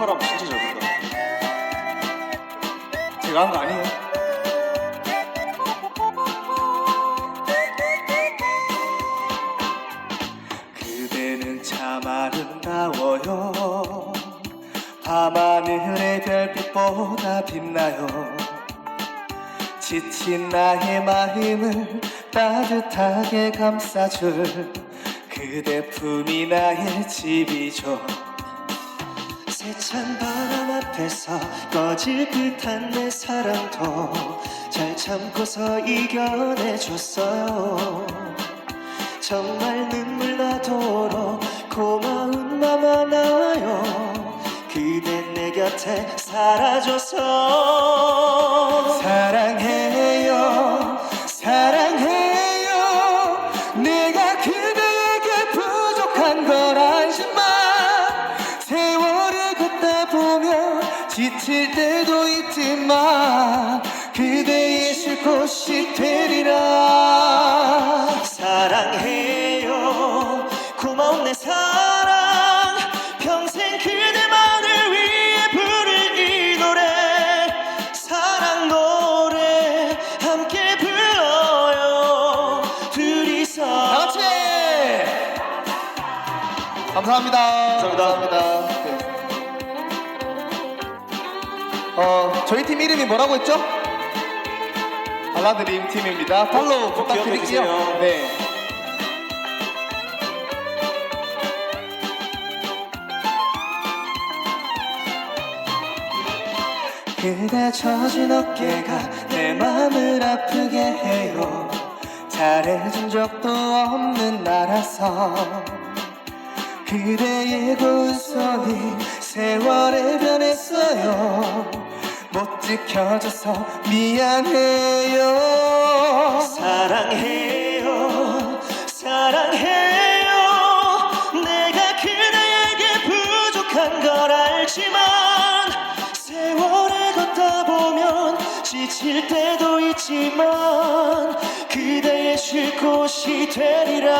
보컬하면 진짜 잘 본다. 제가 한 거 아니에요? 그대는 참 아름다워요. 밤하늘의 별빛보다 빛나요. 지친 나의 마음을 따뜻하게 감싸줄 그대 품이 나의 집이죠. 세찬 바람 앞에서 꺼질 듯한 내 사랑도 잘 참고서 이겨내줬어요. 정말 눈물 나도록 고마운 맘 하나요. 그대 내 곁에 사라져서 지칠 때도 있지만 그대의 쉴 곳이 되리라 사랑해요 고마운 내 사랑 평생 그대만을 위해 부를 이 노래 사랑 노래 함께 불러요 둘이서 다 같이 감사합니다. 감사합니다. 네. 어, 저희 팀 이름이 뭐라고 했죠? 발라드림 팀입니다. 팔로우 부탁드릴게요. 네. 그대 젖은 어깨가 내 맘을 아프게 해요. 잘해준 적도 없는 나라서 그대의 고운 지켜줘서 미안해요. 사랑해요 사랑해요. 내가 그대에게 부족한 걸 알지만 세월을 걷다 보면 지칠 때도 있지만 그대의 쉴 곳이 되리라.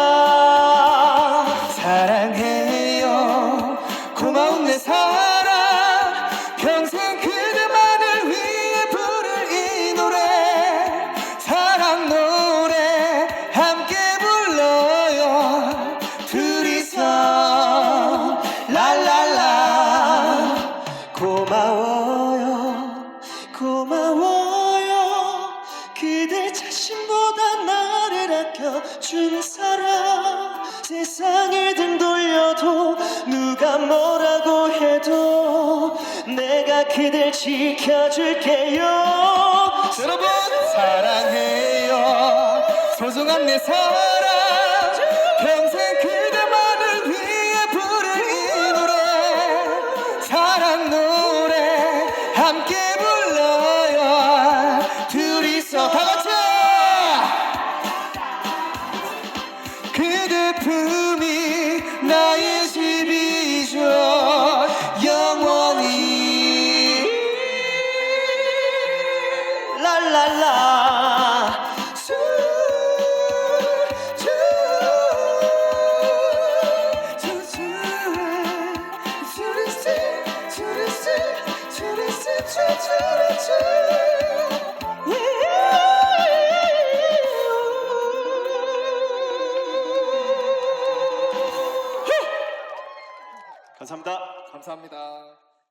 사랑해요 고마운 내 사랑 아껴준 사람. 세상을 등 돌려도 누가 뭐라고 해도 내가 그댈 지켜줄게요. 여러분 사랑해요. 소중한 내 사랑. 평생 그대만을 위해 부를 이 노래. 사랑 노래. 함께 불러 그대 품이 나의 집이죠. 영원히. 랄랄라. 수, 주, 주, 주, 주리스, 주리스, 주리스, 주, 주리스. 감사합 감사합니다.